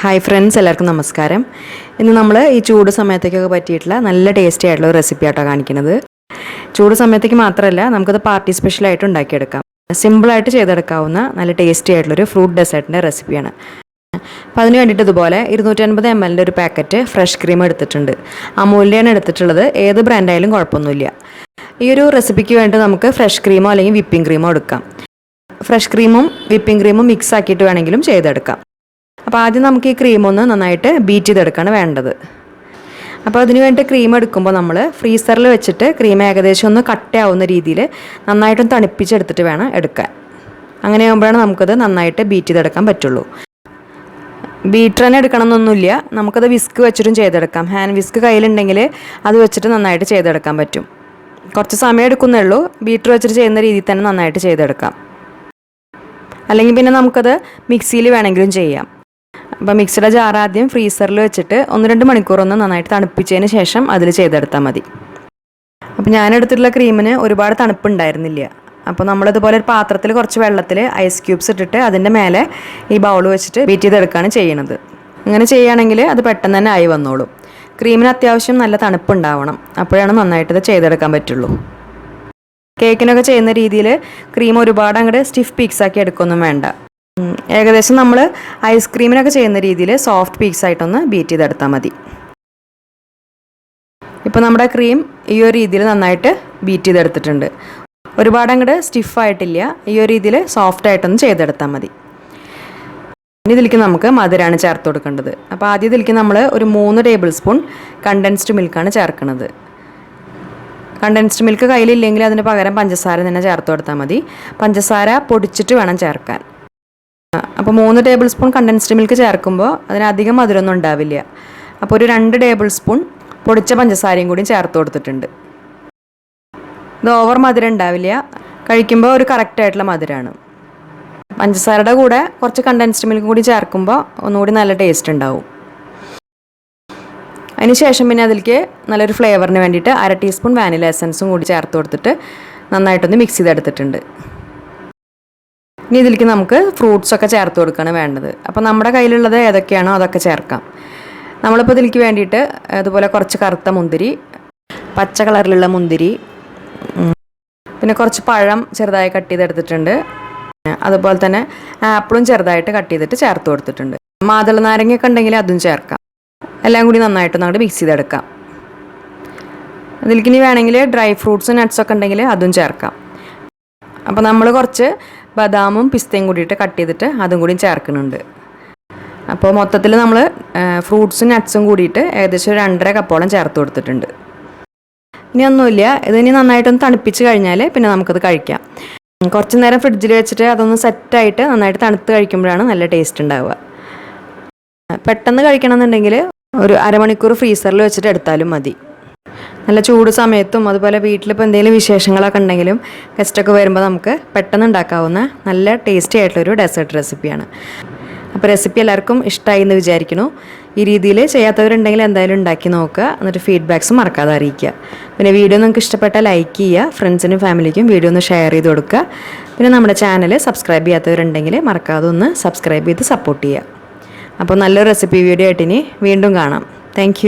Hi friends എല്ലാവർക്കും നമസ്കാരം. ഇന്ന് നമ്മൾ ഈ ചൂട് സമയത്തേക്കൊക്കെ പറ്റിയിട്ടുള്ള നല്ല ടേസ്റ്റി ആയിട്ടുള്ള ഒരു റെസിപ്പി ആട്ടോ കാണിക്കുന്നത്. ചൂട് സമയത്തേക്ക് മാത്രമല്ല നമുക്കത് പാർട്ടി സ്പെഷ്യലായിട്ട് ഉണ്ടാക്കിയെടുക്കാം. സിമ്പിളായിട്ട് ചെയ്തെടുക്കാവുന്ന നല്ല ടേസ്റ്റി ആയിട്ടുള്ളൊരു ഫ്രൂട്ട് ഡെസേർട്ടിന്റെ റെസിപ്പിയാണ് അപ്പോൾ അതിന് വേണ്ടിയിട്ട് ഇതുപോലെ ഇരുന്നൂറ്റൻപത് എം എല്ലിന്റെ ഒരു പാക്കറ്റ് ഫ്രഷ് ക്രീം എടുത്തിട്ടുണ്ട്. അമൂല്യാണ് എടുത്തിട്ടുള്ളത്. ഏത് ബ്രാൻഡായാലും കുഴപ്പമൊന്നുമില്ല. ഈ ഒരു റെസിപ്പിക്ക് വേണ്ടി നമുക്ക് ഫ്രഷ് ക്രീമോ അല്ലെങ്കിൽ വിപ്പിംഗ് ക്രീമോ എടുക്കാം. ഫ്രഷ് ക്രീമും വിപ്പിംഗ് ക്രീമും മിക്സ് ആക്കിയിട്ട് വേണമെങ്കിലും ചെയ്തെടുക്കാം. അപ്പോൾ ആദ്യം നമുക്ക് ഈ ക്രീം ഒന്ന് നന്നായിട്ട് ബീറ്റ് ചെയ്തെടുക്കുകയാണ് വേണ്ടത്. അപ്പോൾ അതിന് വേണ്ടി ക്രീം എടുക്കുമ്പോൾ നമ്മൾ ഫ്രീസറിൽ വെച്ചിട്ട് ക്രീം ഏകദേശം ഒന്ന് കട്ടയാവുന്ന രീതിയിൽ നന്നായിട്ടും തണുപ്പിച്ചെടുത്തിട്ട് വേണം എടുക്കാൻ. അങ്ങനെ ആകുമ്പോഴാണ് നമുക്കത് നന്നായിട്ട് ബീറ്റ് ചെയ്തെടുക്കാൻ പറ്റുള്ളൂ. ബീറ്റർ തന്നെ എടുക്കണം എന്നൊന്നുമില്ല നമുക്കത് വിസ്ക് വെച്ചിട്ടും ചെയ്തെടുക്കാം. ഹാൻഡ് വിസ്ക് കയ്യിലുണ്ടെങ്കിൽ അത് വെച്ചിട്ട് നന്നായിട്ട് ചെയ്തെടുക്കാൻ പറ്റും. കുറച്ച് സമയം എടുക്കുന്നേ ഉള്ളൂ. ബീറ്റർ വെച്ചിട്ട് ചെയ്യുന്ന രീതിയിൽ തന്നെ നന്നായിട്ട് ചെയ്തെടുക്കാം. അല്ലെങ്കിൽ പിന്നെ നമുക്കത് മിക്സിയിൽ വേണമെങ്കിലും ചെയ്യാം. അപ്പോൾ മിക്സിയുടെ ജാർ ആദ്യം ഫ്രീസറിൽ വെച്ചിട്ട് ഒന്ന് രണ്ട് മണിക്കൂറൊന്ന് നന്നായിട്ട് തണുപ്പിച്ചതിന് ശേഷം അതിൽ ചെയ്തെടുത്താൽ മതി. അപ്പോൾ ഞാൻ എടുത്തിട്ടുള്ള ക്രീമിന് ഒരുപാട് തണുപ്പുണ്ടായിരുന്നില്ല. അപ്പോൾ നമ്മളിതുപോലെ ഒരു പാത്രത്തിൽ കുറച്ച് വെള്ളത്തിൽ ഐസ് ക്യൂബ്സ് ഇട്ടിട്ട് അതിന്റെ മേലെ ഈ ബൗൾ വെച്ചിട്ട് ബീറ്റ് ചെയ്തെടുക്കുകയാണ് ചെയ്യണത്. അങ്ങനെ ചെയ്യുകയാണെങ്കിൽ അത് പെട്ടെന്ന് തന്നെ ആയി വന്നോളും. ക്രീമിന് അത്യാവശ്യം നല്ല തണുപ്പുണ്ടാവണം. അപ്പോഴാണ് നന്നായിട്ട് ഇത് ചെയ്തെടുക്കാൻ പറ്റുള്ളൂ. കേക്കിനൊക്കെ ചെയ്യുന്ന രീതിയിൽ ക്രീം ഒരുപാട് അങ്ങോട്ട് സ്റ്റിഫ് പീക്സ് ആക്കി എടുക്കൊന്നും വേണ്ട. ഏകദേശം നമ്മൾ ഐസ്ക്രീമിനൊക്കെ ചെയ്യുന്ന രീതിയിൽ സോഫ്റ്റ് പീക്സ് ആയിട്ടൊന്ന് ബീറ്റ് ചെയ്തെടുത്താൽ മതി. ഇപ്പോൾ നമ്മുടെ ക്രീം ഈ ഒരു രീതിയിൽ നന്നായിട്ട് ബീറ്റ് ചെയ്തെടുത്തിട്ടുണ്ട്. ഒരുപാട് അങ്ങോട്ട് സ്റ്റിഫായിട്ടില്ല ഈ ഒരു രീതിയിൽ സോഫ്റ്റ് ആയിട്ടൊന്ന് ചെയ്തെടുത്താൽ മതി. ഇനി ഇതിലേക്ക് നമുക്ക് മധുരമാണ് ചേർത്ത് കൊടുക്കേണ്ടത്. അപ്പോൾ ആദ്യം ഇതിലേക്ക് നമ്മൾ ഒരു മൂന്ന് ടേബിൾ സ്പൂൺ കണ്ടൻസ്ഡ് മിൽക്കാണ് ചേർക്കുന്നത് കണ്ടൻസ്ഡ് മിൽക്ക് കയ്യിലില്ലെങ്കിൽ അതിന് പകരം പഞ്ചസാര തന്നെ ചേർത്ത് കൊടുത്താൽ മതി. പഞ്ചസാര പൊടിച്ചിട്ട് വേണം ചേർക്കാൻ. അപ്പോൾ മൂന്ന് ടേബിൾ സ്പൂൺ കണ്ടൻസ്ഡ് മിൽക്ക് ചേർക്കുമ്പോൾ അതിനധികം മധുരമൊന്നും ഉണ്ടാവില്ല. അപ്പോൾ ഒരു രണ്ട് ടേബിൾ സ്പൂൺ പൊടിച്ച പഞ്ചസാരയും കൂടി ചേർത്ത് കൊടുത്തിട്ടുണ്ട്. ഇത് ഓവർ മധുരം ഉണ്ടാവില്ല. കഴിക്കുമ്പോൾ ഒരു കറക്റ്റ് ആയിട്ടുള്ള മധുരമാണ് പഞ്ചസാരയുടെ കൂടെ കുറച്ച് കണ്ടൻസ്ഡ് മിൽക്ക് കൂടി ചേർക്കുമ്പോൾ ഒന്നുകൂടി നല്ല ടേസ്റ്റ് ഉണ്ടാവും. അതിന് ശേഷം പിന്നെ അതിലേക്ക് നല്ലൊരു ഫ്ലേവറിന് വേണ്ടിയിട്ട് അര ടീസ്പൂൺ വാനില എസൻസും കൂടി ചേർത്ത് കൊടുത്തിട്ട് നന്നായിട്ടൊന്ന് മിക്സ് ചെയ്തെടുത്തിട്ടുണ്ട്. ഇനി ഇതിലേക്ക് നമുക്ക് ഫ്രൂട്ട്സൊക്കെ ചേർത്ത് കൊടുക്കുകയാണ് വേണ്ടത്. അപ്പോൾ നമ്മുടെ കയ്യിലുള്ളത് ഏതൊക്കെയാണോ അതൊക്കെ ചേർക്കാം. നമ്മളിപ്പോൾ ഇതിലേക്ക് വേണ്ടിയിട്ട് അതുപോലെ കുറച്ച് കറുത്ത മുന്തിരി പച്ച കളറിലുള്ള മുന്തിരി പിന്നെ കുറച്ച് പഴം ചെറുതായി കട്ട് ചെയ്തെടുത്തിട്ടുണ്ട്. അതുപോലെ തന്നെ ആപ്പിളും ചെറുതായിട്ട് കട്ട് ചെയ്തിട്ട് ചേർത്ത് കൊടുത്തിട്ടുണ്ട്. മാതള നാരങ്ങയൊക്കെ ഉണ്ടെങ്കിൽ അതും ചേർക്കാം. എല്ലാം കൂടി നന്നായിട്ട് അങ്ങോട്ട് മിക്സ് ചെയ്തെടുക്കാം. അതിലേക്ക് ഇനി വേണമെങ്കിൽ ഡ്രൈ ഫ്രൂട്ട്സ് നട്ട്സൊക്കെ ഉണ്ടെങ്കിൽ അതും ചേർക്കാം. അപ്പോൾ നമ്മൾ കുറച്ച് ബദാമും പിസ്തയും കൂടിയിട്ട് കട്ട് ചെയ്തിട്ട് അതും കൂടി ചേർക്കുന്നുണ്ട്. അപ്പോൾ മൊത്തത്തിൽ നമ്മൾ ഫ്രൂട്ട്സും നട്ട്സും കൂടിയിട്ട് ഏകദേശം രണ്ടര കപ്പോളം ചേർത്ത് കൊടുത്തിട്ടുണ്ട്. ഇനി ഒന്നുമില്ല. ഇതിനി നന്നായിട്ടൊന്ന് തണുപ്പിച്ച് കഴിഞ്ഞാൽ പിന്നെ നമുക്കത് കഴിക്കാം. കുറച്ച് നേരം ഫ്രിഡ്ജിൽ വെച്ചിട്ട് അതൊന്ന് സെറ്റായിട്ട് നന്നായിട്ട് തണുത്ത് കഴിക്കുമ്പോഴാണ് നല്ല ടേസ്റ്റ് ഉണ്ടാവുക. പെട്ടെന്ന് കഴിക്കണമെന്നുണ്ടെങ്കിൽ ഒരു അരമണിക്കൂർ ഫ്രീസറിൽ വെച്ചിട്ട് എടുത്താലും മതി. നല്ല ചൂട് സമയത്തും അതുപോലെ വീട്ടിലിപ്പോൾ എന്തെങ്കിലും വിശേഷങ്ങളൊക്കെ ഉണ്ടെങ്കിലും ഗസ്റ്റൊക്കെ വരുമ്പോൾ നമുക്ക് പെട്ടെന്ന് ഉണ്ടാക്കാവുന്ന നല്ല ടേസ്റ്റി ആയിട്ടുള്ളൊരു ഡെസേർട്ട് റെസിപ്പിയാണ് അപ്പോൾ റെസിപ്പി എല്ലാവർക്കും ഇഷ്ടമായി എന്ന് വിചാരിക്കുന്നു. ഈ രീതിയിൽ ചെയ്യാത്തവരുണ്ടെങ്കിൽ എന്തായാലും ഉണ്ടാക്കി നോക്കുക. എന്നിട്ട് ഫീഡ്ബാക്സ് മറക്കാതെ അറിയിക്കുക. പിന്നെ വീഡിയോ നിങ്ങൾക്ക് ഇഷ്ടപ്പെട്ടാൽ ലൈക്ക് ചെയ്യുക. ഫ്രണ്ട്സിനും ഫാമിലിക്കും വീഡിയോ ഒന്ന് ഷെയർ ചെയ്ത് കൊടുക്കുക. പിന്നെ നമ്മുടെ ചാനൽ സബ്സ്ക്രൈബ് ചെയ്യാത്തവരുണ്ടെങ്കിൽ മറക്കാതെ ഒന്ന് സബ്സ്ക്രൈബ് ചെയ്ത് സപ്പോർട്ട് ചെയ്യുക. അപ്പോൾ നല്ലൊരു റെസിപ്പി വീഡിയോ ആയിട്ട് ഇനി വീണ്ടും കാണാം. താങ്ക്